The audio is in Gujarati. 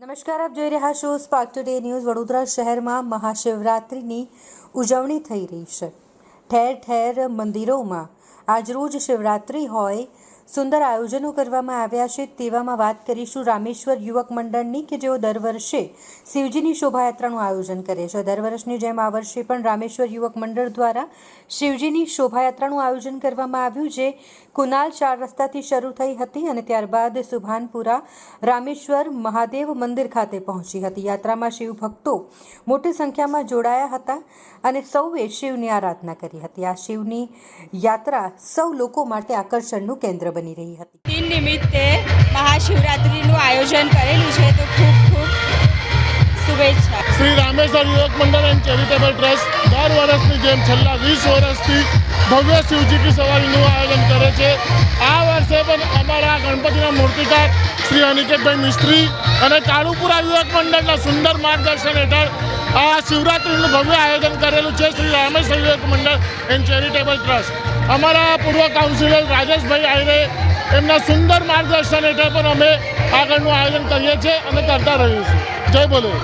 નમસ્કાર, આપ જોઈ રહ્યા છો સ્પાર્ક ટુડે ન્યૂઝ વડોદરા શહેરમાં મહાશિવરાત્રિની ઉજવણી થઈ રહી છે. ઠેર ઠેર મંદિરોમાં આજરોજ શિવરાત્રિ હોય સુંદર આયોજનો કરવામાં આવ્યા છે. તેવામાં વાત કરીશું રામેશ્વર યુવક મંડળની કે જેઓ દર વર્ષે શિવજીની શોભાયાત્રાનું આયોજન કરે છે. દર વર્ષની જેમ આ વર્ષે પણ રામેશ્વર યુવક મંડળ દ્વારા શિવજીની શોભાયાત્રાનું આયોજન કરવામાં આવ્યું જે કુનાલ ચાર રસ્તાથી શરૂ થઈ હતી અને ત્યારબાદ સુભાનપુરા રામેશ્વર મહાદેવ મંદિર ખાતે પહોંચી હતી. યાત્રામાં શિવ ભક્તો મોટી સંખ્યામાં જોડાયા હતા અને સૌએ શિવની આરાધના કરી હતી. આ શિવની યાત્રા સૌ લોકો માટે આકર્ષણનું કેન્દ્ર બની રહી હતી. દિન નિમિત્તે મહાશિવરાત્રિનું આયોજન કરેલું છે તો ખૂબ ખૂબ શુભેચ્છા. શ્રી રામેશ્વર યુવક મંડળ એન્ડ ચેરિટેબલ ટ્રસ્ટ દર વર્ષની જેમ છેલ્લા વીસ વર્ષથી ભવ્ય શિવજીની સવારીનું આયોજન કરે છે. આ વર્ષે પણ અમારા ગણપતિના મૂર્તિકાર શ્રી અનિકેતભાઈ મિસ્ત્રી અને કાળુપુરા યુવક મંડળના સુંદર માર્ગદર્શન હેઠળ આ શિવરાત્રિનું ભવ્ય આયોજન કરેલું છે. શ્રી રામેશ્વર યુવક મંડળ એન્ડ ચેરિટેબલ ટ્રસ્ટ અમારા પૂર્વ કાઉન્સિલર રાજેશભાઈ આયરે એમના સુંદર માર્ગદર્શન હેઠળ પણ અમે આગળનું આયોજન કરીએ છીએ અને કરતા રહીશું. જય બોલે.